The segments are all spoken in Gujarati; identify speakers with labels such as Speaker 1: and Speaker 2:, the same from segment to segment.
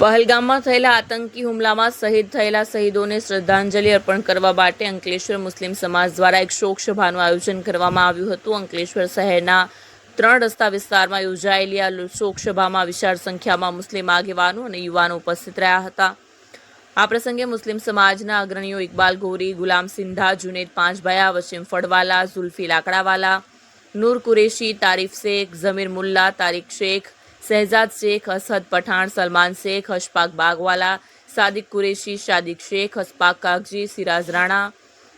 Speaker 1: પહલગામમાં થયેલા આતંકી હુમલામાં શહીદ થયેલા શહીદોને શ્રદ્ધાંજલિ અર્પણ કરવા માટે અંકલેશ્વર મુસ્લિમ સમાજ દ્વારા એક શોક સભાનું આયોજન કરવામાં આવ્યું હતું. અંકલેશ્વર શહેરના ત્રણ રસ્તા વિસ્તારમાં યોજાયેલી આ શોક સભામાં વિશાળ સંખ્યામાં મુસ્લિમ આગેવાનો અને યુવાનો ઉપસ્થિત રહ્યા હતા. આ પ્રસંગે મુસ્લિમ સમાજના અગ્રણીઓ ઇકબાલ ગોરી, ગુલામ સિંધા, જુનેદ પાંચભાયા, વસીમ ફળવાલા, ઝુલ્ફી લાકડાવાલા, નૂર કુરેશી, તારીફ શેખ, ઝમીર મુલ્લા તારીક શેખ શહેજાદ શેખ, અસદ પઠાણ, સલમાન શેખ હશપાક બાગવાલા, સાદિક કુરેશી શાદિક શેખ હસપાક કાગજી, સિરાજ રાણા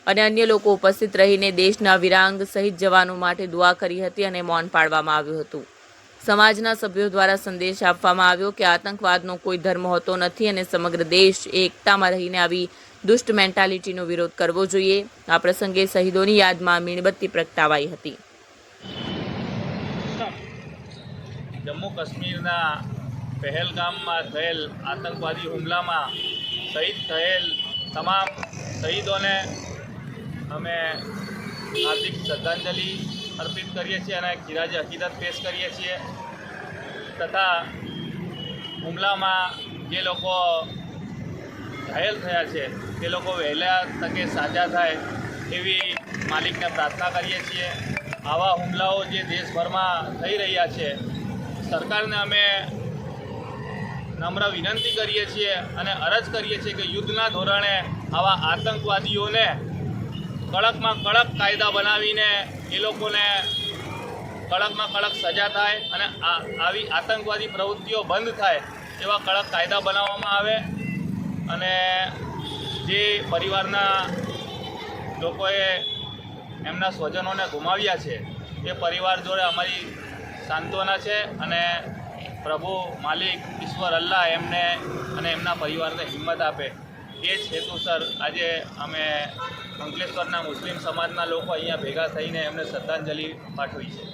Speaker 1: અને અન્ય લોકો ઉપસ્થિત રહીને દેશના વિરાંગ શહીદ જવાનો માટે દુઆ કરી હતી અને મૌન પાડવામાં આવ્યું હતું. સમાજના સભ્યો દ્વારા સંદેશ આપવામાં આવ્યો કે આતંકવાદનો કોઈ ધર્મ હોતો નથી અને સમગ્ર દેશ એકતામાં રહીને આવી દુષ્ટ મેન્ટાલિટીનો વિરોધ કરવો જોઈએ. આ પ્રસંગે શહીદોની યાદમાં મીણબત્તી પ્રગટાવાઈ હતી.
Speaker 2: જમ્મુ કાશ્મીરના પહેલગામમાં થયેલ આતંકવાદી હુમલામાં શહીદ થયેલ તમામ શહીદોને અમે હાર્દિક શ્રદ્ધાંજલિ અર્પિત કરીએ છીએ અને ખિરાજે હકીકત પેશ કરીએ છીએ. તથા હુમલામાં જે લોકો ઘાયલ થયા છે તે લોકો વહેલા તકે સાજા થાય એવી માલિકને પ્રાર્થના કરીએ છીએ. આવા હુમલાઓ જે દેશભરમાં થઈ રહ્યા છે સરકારને અમે નમ્ર વિનંતી કરીએ છીએ અને અરજ કરીએ છીએ કે યુદ્ધના ધોરણે આવા આતંકવાદીઓને કડકમાં કડક કાયદા બનાવીને એ લોકોને કડકમાં કડક સજા થાય અને આવી આતંકવાદી પ્રવૃત્તિઓ બંધ થાય એવા કડક કાયદા બનાવવામાં આવે અને જે પરિવારના લોકોએ એમના સ્વજનોને ગુમાવ્યા છે, એ પરિવાર જોડે અમારી સાંત્વના છે અને પ્રભુ માલિક ઈશ્વર અલ્લાહ એમને અને એમના પરિવારને હિંમત આપે. એ જ હેતુસર આજે અમે અંકલેશ્વરના મુસ્લિમ સમાજના લોકો અહીંયા ભેગા થઈને એમને શ્રદ્ધાંજલિ પાઠવી છે.